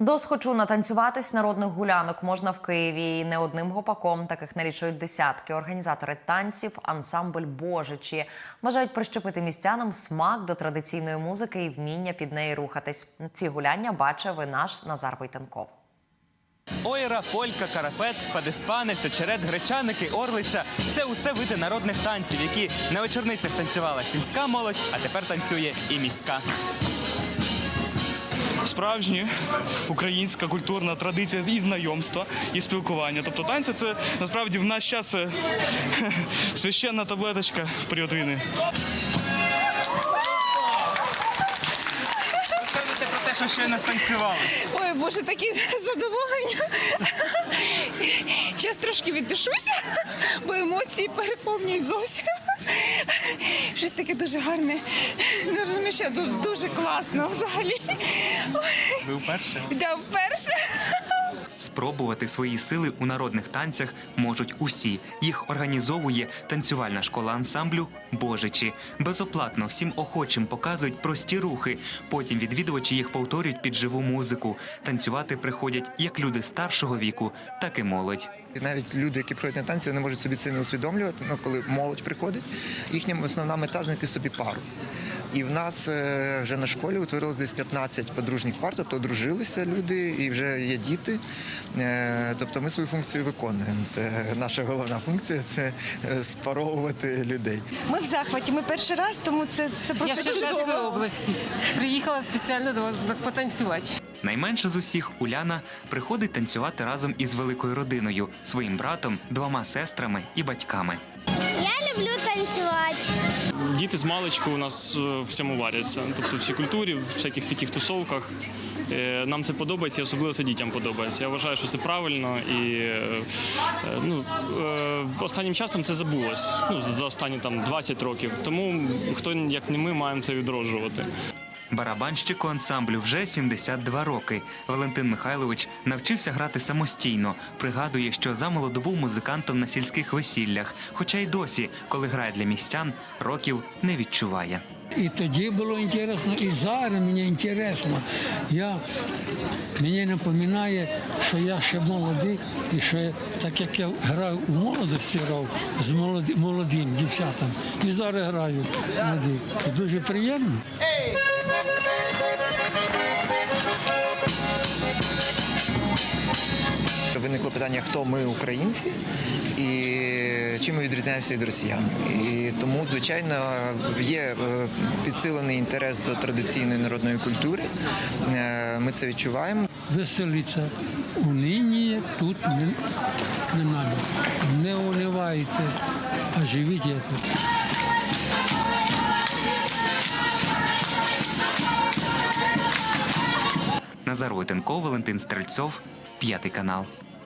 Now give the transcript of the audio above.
Досхочу натанцюватись народних гулянок можна в Києві і не одним гопаком. Таких налічують десятки. Організатори танців, ансамбль Божичі бажають прищепити містянам смак до традиційної музики і вміння під неї рухатись. Ці гуляння бачив і наш Назар Войтенков. Ойра, полька, карапет, падеспанець, очерет, гречаники, орлиця це усе види народних танців, які на вечорницях танцювала сільська молодь, а тепер танцює і міська. Справжня українська культурна традиція і знайомства, і спілкування. Тобто танці це насправді в наш час е, священна таблеточка в період війни. Розказуйте про те, що щойно станцювали. Ой, Боже, такі задоволення. Зараз трошки віддишуся, бо емоції переповнюють зовсім. Щось таке дуже гарне. Не розумію, що дуже, дуже класно взагалі. Ви вперше? да, вперше. Спробувати свої сили у народних танцях можуть усі. Їх організовує танцювальна школа ансамблю Божичі. Безоплатно всім охочим показують прості рухи. Потім відвідувачі їх повторюють під живу музику. Танцювати приходять як люди старшого віку, так і молодь. Навіть люди, які приходять на танці, вони можуть собі це не усвідомлювати. Ну, коли молодь приходить, їхня основна мета знайти собі пару. І в нас е, вже на школі утворилось десь 15 подружніх пар, тобто одружилися люди і вже є діти. Е, Тобто ми свою функцію виконуємо. Це наша головна функція це е, спаровувати людей. Ми в захваті. Ми перший раз, тому це, це Я просто з Черкаської області. Приїхала спеціально до, до потанцювати. Найменше з усіх Уляна приходить танцювати разом із великою родиною, своїм братом, двома сестрами і батьками. Я люблю танцювати. Діти з маличку у нас е, в цьому варяться. Тобто в цій культурі, в всяких таких тусовках. Е, Нам це подобається, особливо це дітям подобається. Я вважаю, що це правильно і е, ну, останнім часом це забулось. Ну, за останні там 20 років. Тому хто як не ми маємо це відроджувати. Барабанщику ансамблю вже 72 роки. Валентин Михайлович навчився грати самостійно. Пригадує, що замолоду був музикантом на сільських весіллях, хоча й досі, коли грає для містян, років не відчуває. І тоді було інтересно, і зараз мені інтересно. Я, мені напоминає, що я ще молодий, і що так як я грав у молодості грав з молодим дівчатам, і зараз граю молоді. Дуже приємно. Виникло питання, хто ми українці і чим ми відрізняємося від росіян. І тому, звичайно, є е, підсилений інтерес до традиційної народної культури. Е, Ми це відчуваємо. Веселіться. Уныние тут не, не надо. Не унывайте, а живіть это. Назар Войтенко, Валентин Стрельцов, п'ятий канал.